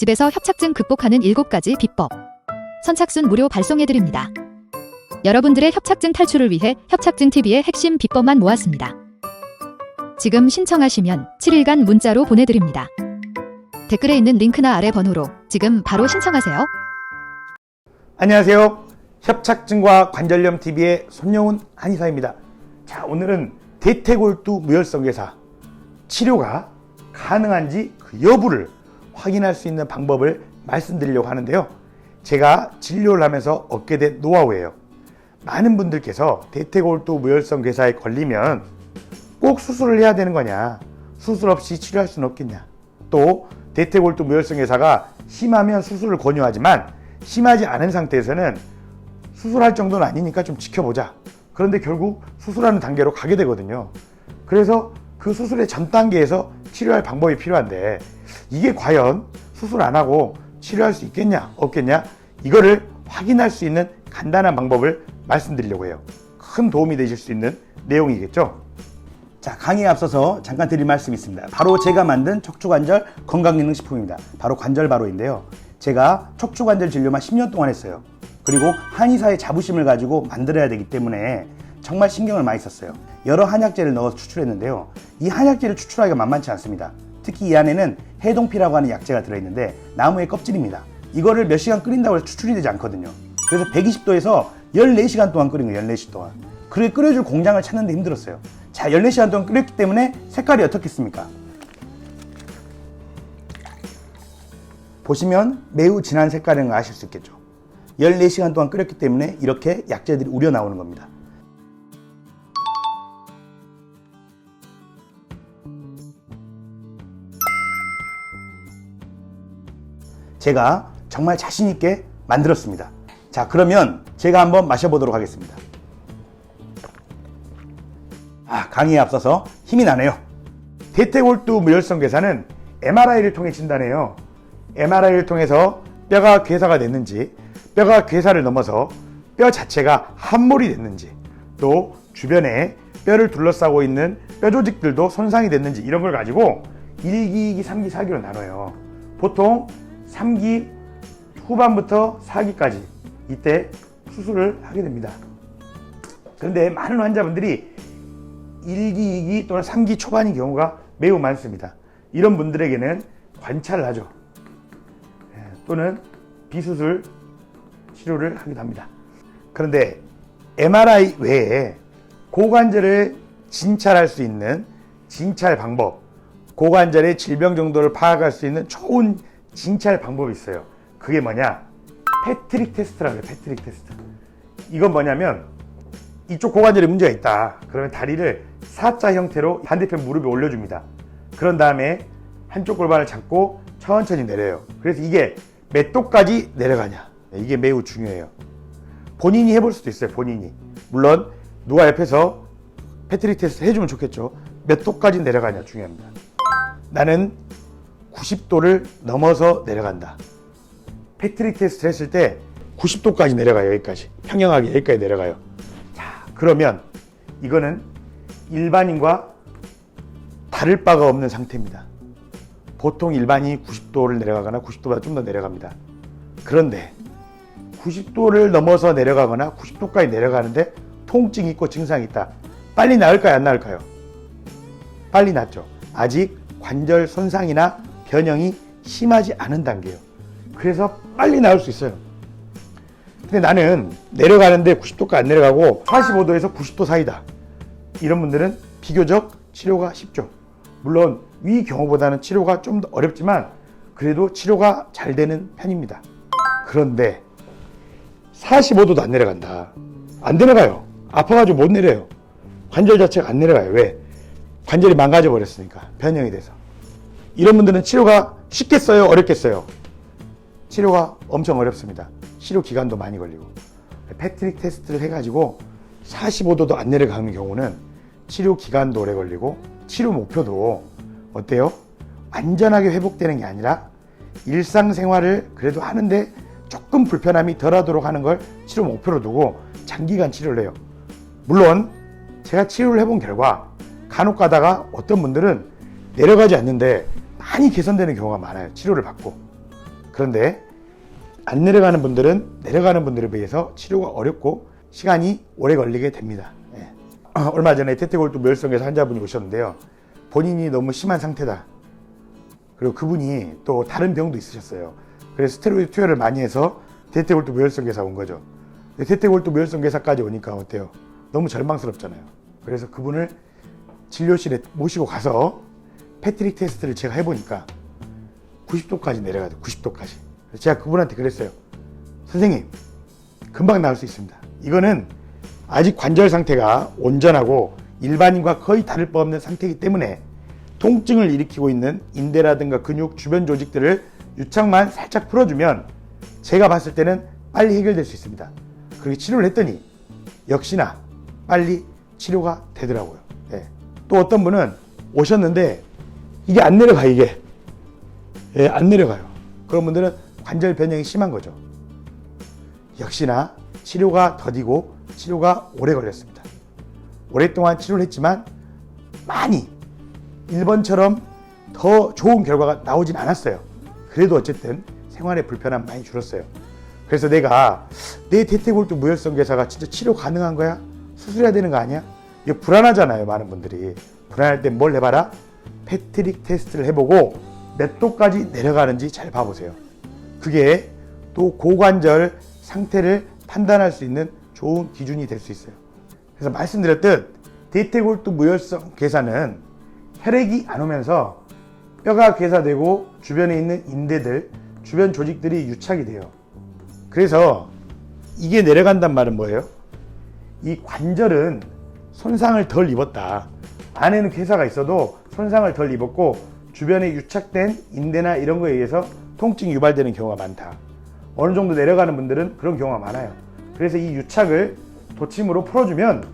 집에서 협착증 극복하는 7가지 비법. 선착순 무료 발송해드립니다. 여러분들의 협착증 탈출을 위해 협착증 TV의 핵심 비법만 모았습니다. 지금 신청하시면 7일간 문자로 보내드립니다. 댓글에 있는 링크나 아래 번호로 지금 바로 신청하세요. 안녕하세요. 협착증과 관절염 TV의 손영훈 한의사입니다. 자, 오늘은 대퇴골두 무혈성 괴사 치료가 가능한지 그 여부를 확인할 수 있는 방법을 말씀드리려고 하는데요. 제가 진료를 하면서 얻게 된 노하우예요. 많은 분들께서 대퇴골두 무혈성 괴사에 걸리면 꼭 수술을 해야 되는 거냐? 수술 없이 치료할 수는 없겠냐? 또 대퇴골두 무혈성 괴사가 심하면 수술을 권유하지만 심하지 않은 상태에서는 수술할 정도는 아니니까 좀 지켜보자. 그런데 결국 수술하는 단계로 가게 되거든요. 그래서 그 수술의 전 단계에서 치료할 방법이 필요한데 이게 과연 수술 안 하고 치료할 수 있겠냐 없겠냐 이거를 확인할 수 있는 간단한 방법을 말씀드리려고 해요. 큰 도움이 되실 수 있는 내용이겠죠. 자, 강의에 앞서서 잠깐 드릴 말씀이 있습니다. 바로 제가 만든 척추관절 건강기능식품입니다. 바로 관절바로인데요. 제가 척추관절 진료만 10년 동안 했어요. 그리고 한의사의 자부심을 가지고 만들어야 되기 때문에 정말 신경을 많이 썼어요. 여러 한약재를 넣어서 추출했는데요. 이 한약재를 추출하기가 만만치 않습니다. 특히 이 안에는 해동피라고 하는 약재가 들어있는데 나무의 껍질입니다. 이거를 몇 시간 끓인다고 해서 추출이 되지 않거든요. 그래서 120도에서 14시간 동안 끓인 거예요. 14시 동안. 그래 끓여줄 공장을 찾는데 힘들었어요. 자, 14시간 동안 끓였기 때문에 색깔이 어떻겠습니까? 보시면 매우 진한 색깔인 걸 아실 수 있겠죠. 14시간 동안 끓였기 때문에 이렇게 약재들이 우려 나오는 겁니다. 제가 정말 자신있게 만들었습니다. 자, 그러면 제가 한번 마셔보도록 하겠습니다. 아, 강의에 앞서서 힘이 나네요. 대퇴골두 무혈성 괴사는 MRI를 통해 진단해요. MRI를 통해서 뼈가 괴사가 됐는지, 뼈가 괴사를 넘어서 뼈 자체가 함몰이 됐는지, 또 주변에 뼈를 둘러싸고 있는 뼈 조직들도 손상이 됐는지 이런 걸 가지고 1기, 2기, 3기, 4기로 나눠요. 보통 3기 후반부터 4기까지 이때 수술을 하게 됩니다. 그런데 많은 환자분들이 1기, 2기 또는 3기 초반인 경우가 매우 많습니다. 이런 분들에게는 관찰을 하죠. 예, 또는 비수술 치료를 하기도 합니다. 그런데 MRI 외에 고관절을 진찰할 수 있는 진찰 방법, 고관절의 질병 정도를 파악할 수 있는 좋은 진찰 방법이 있어요. 그게 뭐냐? 패트릭 테스트라고 해요. 패트릭 테스트. 이건 뭐냐면 이쪽 고관절에 문제가 있다. 그러면 다리를 사자 형태로 반대편 무릎에 올려줍니다. 그런 다음에 한쪽 골반을 잡고 천천히 내려요. 그래서 이게 몇 도까지 내려가냐. 이게 매우 중요해요. 본인이 해볼 수도 있어요. 본인이. 물론 누가 옆에서 패트릭 테스트 해주면 좋겠죠. 몇 도까지 내려가냐 중요합니다. 나는 90도를 넘어서 내려간다. 패트릭 테스트 했을 때 90도까지 내려가요. 여기까지. 평형하게 여기까지 내려가요. 자, 그러면 이거는 일반인과 다를 바가 없는 상태입니다. 보통 일반인이 90도를 내려가거나 90도보다 좀 더 내려갑니다. 그런데 90도를 넘어서 내려가거나 90도까지 내려가는데 통증이 있고 증상이 있다. 빨리 나을까요? 안 나을까요? 빨리 낫죠. 아직 관절 손상이나 변형이 심하지 않은 단계예요. 그래서 빨리 나을 수 있어요. 근데 나는 내려가는데 90도까지 안 내려가고 45도에서 90도 사이다. 이런 분들은 비교적 치료가 쉽죠. 물론 위 경우보다는 치료가 좀 더 어렵지만 그래도 치료가 잘 되는 편입니다. 그런데 45도도 안 내려간다. 안 내려가요. 아파가지고 못 내려요. 관절 자체가 안 내려가요. 왜? 관절이 망가져 버렸으니까. 변형이 돼서. 이런 분들은 치료가 쉽겠어요? 어렵겠어요? 치료가 엄청 어렵습니다. 치료 기간도 많이 걸리고. 패트릭 테스트를 해가지고 45도도 안 내려가는 경우는 치료 기간도 오래 걸리고 치료 목표도 어때요? 완전하게 회복되는 게 아니라 일상생활을 그래도 하는데 조금 불편함이 덜 하도록 하는 걸 치료 목표로 두고 장기간 치료를 해요. 물론 제가 치료를 해본 결과 간혹 가다가 어떤 분들은 내려가지 않는데 많이 개선되는 경우가 많아요. 치료를 받고. 그런데 안 내려가는 분들은 내려가는 분들에 비해서 치료가 어렵고 시간이 오래 걸리게 됩니다. 예. 얼마 전에 태태골두 멸성에서 환자분이 오셨는데요. 본인이 너무 심한 상태다. 그리고 그분이 또 다른 병도 있으셨어요. 그래서 스테로이드 투여를 많이 해서 대퇴골두 묘혈성 괴사 온 거죠. 대퇴골두 묘혈성 괴사까지 오니까 어때요? 너무 절망스럽잖아요. 그래서 그분을 진료실에 모시고 가서 패트릭 테스트를 제가 해보니까 90도까지 내려가요. 90도까지. 그래서 제가 그분한테 그랬어요. 선생님, 금방 나을 수 있습니다. 이거는 아직 관절 상태가 온전하고 일반인과 거의 다를 바 없는 상태이기 때문에 통증을 일으키고 있는 인대라든가 근육 주변 조직들을 유착만 살짝 풀어주면 제가 봤을 때는 빨리 해결될 수 있습니다. 그렇게 치료를 했더니 역시나 빨리 치료가 되더라고요. 예. 또 어떤 분은 오셨는데 이게 안 내려가 이게 예, 안 내려가요. 그런 분들은 관절 변형이 심한 거죠. 역시나 치료가 더디고 치료가 오래 걸렸습니다. 오랫동안 치료를 했지만 많이 1번처럼 더 좋은 결과가 나오진 않았어요. 그래도 어쨌든 생활의 불편함 많이 줄었어요. 그래서 내가 내 대퇴골두 무혈성 괴사가 진짜 치료 가능한 거야? 수술해야 되는 거 아니야? 이거 불안하잖아요, 많은 분들이. 불안할 땐 뭘 해봐라? 패트릭 테스트를 해보고 몇 도까지 내려가는지 잘 봐보세요. 그게 또 고관절 상태를 판단할 수 있는 좋은 기준이 될 수 있어요. 그래서 말씀드렸듯 대퇴골두 무혈성 괴사는 혈액이 안 오면서 뼈가 괴사되고 주변에 있는 인대들, 주변 조직들이 유착이 돼요. 그래서 이게 내려간단 말은 뭐예요? 이 관절은 손상을 덜 입었다. 안에는 괴사가 있어도 손상을 덜 입었고 주변에 유착된 인대나 이런 거에 의해서 통증이 유발되는 경우가 많다. 어느 정도 내려가는 분들은 그런 경우가 많아요. 그래서 이 유착을 도침으로 풀어주면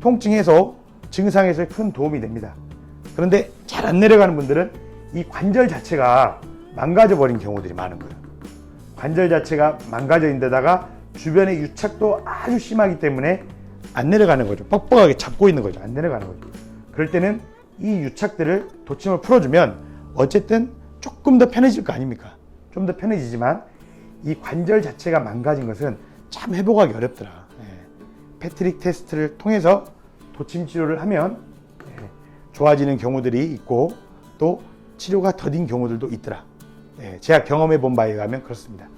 통증 해소, 증상 해소에 큰 도움이 됩니다. 그런데 잘 안 내려가는 분들은 이 관절 자체가 망가져 버린 경우들이 많은 거예요. 관절 자체가 망가져 있는 데다가 주변의 유착도 아주 심하기 때문에 안 내려가는 거죠. 뻑뻑하게 잡고 있는 거죠. 안 내려가는 거죠. 그럴 때는 이 유착들을 도침을 풀어주면 어쨌든 조금 더 편해질 거 아닙니까? 좀 더 편해지지만 이 관절 자체가 망가진 것은 참 회복하기 어렵더라. 예. 패트릭 테스트를 통해서 도침 치료를 하면 예, 좋아지는 경우들이 있고 또 치료가 더딘 경우들도 있더라. 예, 제가 경험해 본 바에 의하면 그렇습니다.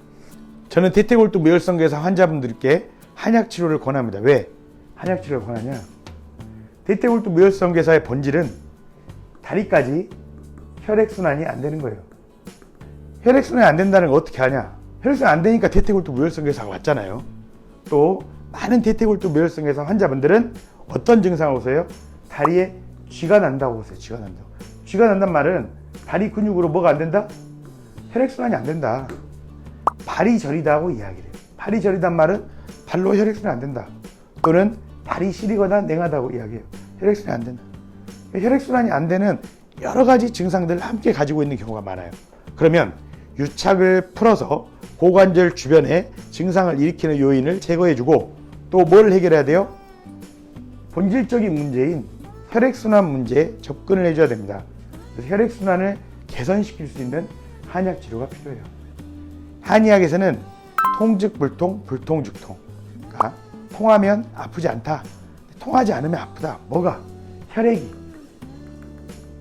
저는 대퇴골두 무혈성 괴사 환자분들께 한약 치료를 권합니다. 왜 한약 치료를 권하냐? 대퇴골두 무혈성 괴사의 본질은 다리까지 혈액 순환이 안 되는 거예요. 혈액 순환이 안 된다는 걸 어떻게 하냐? 혈액 순환 안 되니까 대퇴골두 무혈성 괴사가 왔잖아요. 또 많은 대퇴골두 무혈성 괴사 환자분들은 어떤 증상을 오세요? 다리에 쥐가 난다고 오세요. 쥐가 난다고. 쥐가 난단 말은 다리 근육으로 뭐가 안 된다? 혈액 순환이 안 된다. 발이 저리다고 이야기를 해요. 발이 저리단 말은 발로 혈액 순환이 안 된다. 또는 발이 시리거나 냉하다고 이야기해요. 혈액 순환이 안 된다. 혈액 순환이 안 되는 여러 가지 증상들을 함께 가지고 있는 경우가 많아요. 그러면 유착을 풀어서 고관절 주변에 증상을 일으키는 요인을 제거해주고 또 뭘 해결해야 돼요? 본질적인 문제인 혈액순환 문제에 접근을 해줘야 됩니다. 그래서 혈액순환을 개선시킬 수 있는 한약 치료가 필요해요. 한의학에서는 통즉불통, 불통즉통. 통하면 아프지 않다. 통하지 않으면 아프다. 뭐가? 혈액이.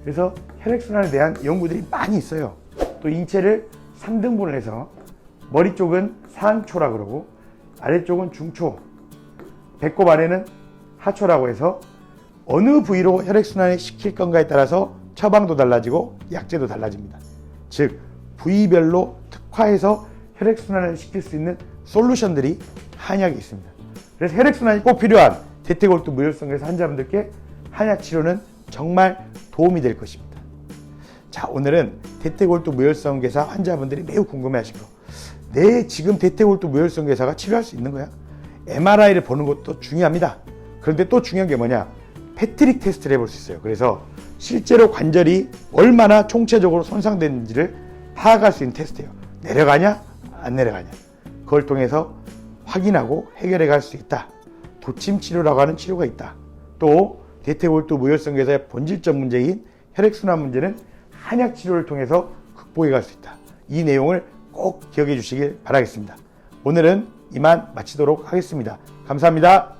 그래서 혈액순환에 대한 연구들이 많이 있어요. 또 인체를 3등분을 해서 머리 쪽은 상초라 그러고 아래쪽은 중초, 배꼽 아래는 하초라고 해서 어느 부위로 혈액순환을 시킬 건가에 따라서 처방도 달라지고 약제도 달라집니다. 즉 부위별로 특화해서 혈액순환을 시킬 수 있는 솔루션들이 한약에 있습니다. 그래서 혈액순환이 꼭 필요한 대퇴골두 무혈성에서 환자분들께 한약 치료는 정말 도움이 될 것입니다. 자, 오늘은 대퇴골두 무혈성 괴사 환자분들이 매우 궁금해하신 거. 내 지금 대퇴골두 무혈성 괴사가 치료할 수 있는 거야? MRI를 보는 것도 중요합니다. 그런데 또 중요한 게 뭐냐? 패트릭 테스트를 해볼 수 있어요. 그래서 실제로 관절이 얼마나 총체적으로 손상됐는지를 파악할 수 있는 테스트예요. 내려가냐? 안 내려가냐? 그걸 통해서 확인하고 해결해 갈 수 있다. 도침 치료라고 하는 치료가 있다. 또 대퇴골두 무혈성 괴사의 본질적 문제인 혈액순환 문제는 한약 치료를 통해서 극복해 갈 수 있다. 이 내용을 꼭꼭 기억해 주시길 바라겠습니다. 오늘은 이만 마치도록 하겠습니다. 감사합니다.